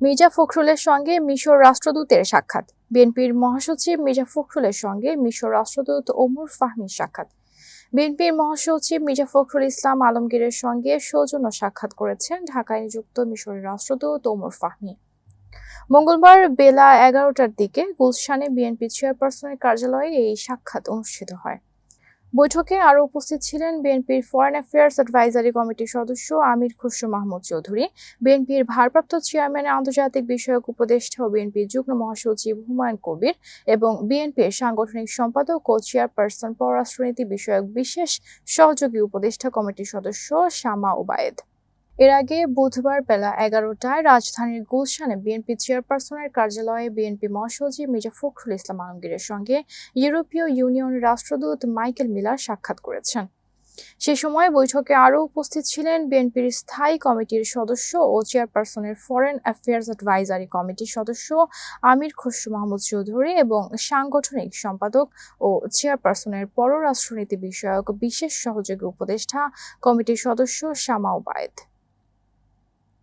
মির্জা ফখরুলের সঙ্গে মিশর রাষ্ট্রদূতের সাক্ষাৎ। বিএনপির মহাসচিব মির্জা ফখরুলের সঙ্গে মিশর রাষ্ট্রদূত ওমর ফাহমির সাক্ষাৎ। বিএনপির মহাসচিব মির্জা ফখরুল ইসলাম আলমগীরের সঙ্গে সৌজন্য সাক্ষাৎ করেছেন ঢাকায় নিযুক্ত মিশরের রাষ্ট্রদূত ওমর ফাহমি। মঙ্গলবার বেলা এগারোটার দিকে গুলশানে বিএনপি চেয়ারপারসনের কার্যালয়ে এই সাক্ষাৎ অনুষ্ঠিত হয়। বৈঠকে আরও উপস্থিত ছিলেন বিএনপির ফরেন অ্যাফেয়ার্স অ্যাডভাইজারি কমিটির সদস্য আমির খুসরো মাহমুদ চৌধুরী, বিএনপির ভারপ্রাপ্ত চেয়ারম্যান আন্তর্জাতিক বিষয়ক উপদেষ্টা ও বিএনপির যুগ্ম মহাসচিব হুমায়ুন কবির এবং বিএনপির সাংগঠনিক সম্পাদক ও চেয়ারপারসন পররাষ্ট্রনীতি বিষয়ক বিশেষ সহযোগী উপদেষ্টা কমিটির সদস্য শামা ওবায়েদ। এর আগে বুধবার বেলা এগারোটায় রাজধানীর গুলশানে বিএনপি চেয়ারপারসনের কার্যালয়ে বিএনপি মহাসচিব মির্জা ফখরুল ইসলাম আলমগীরের সঙ্গে ইউরোপীয় ইউনিয়নের রাষ্ট্রদূত মাইকেল মিলার সাক্ষাৎ করেছেন। সে সময় বৈঠকে আরও উপস্থিত ছিলেন বিএনপির স্থায়ী কমিটির সদস্য ও চেয়ারপারসনের ফরেন অ্যাফেয়ার্স অ্যাডভাইজারি কমিটির সদস্য আমির খসরু মাহমুদ চৌধুরী এবং সাংগঠনিক সম্পাদক ও চেয়ারপারসনের পররাষ্ট্রনীতি বিষয়ক বিশেষ সহযোগী উপদেষ্টা কমিটির সদস্য শামা ওবায়েদ।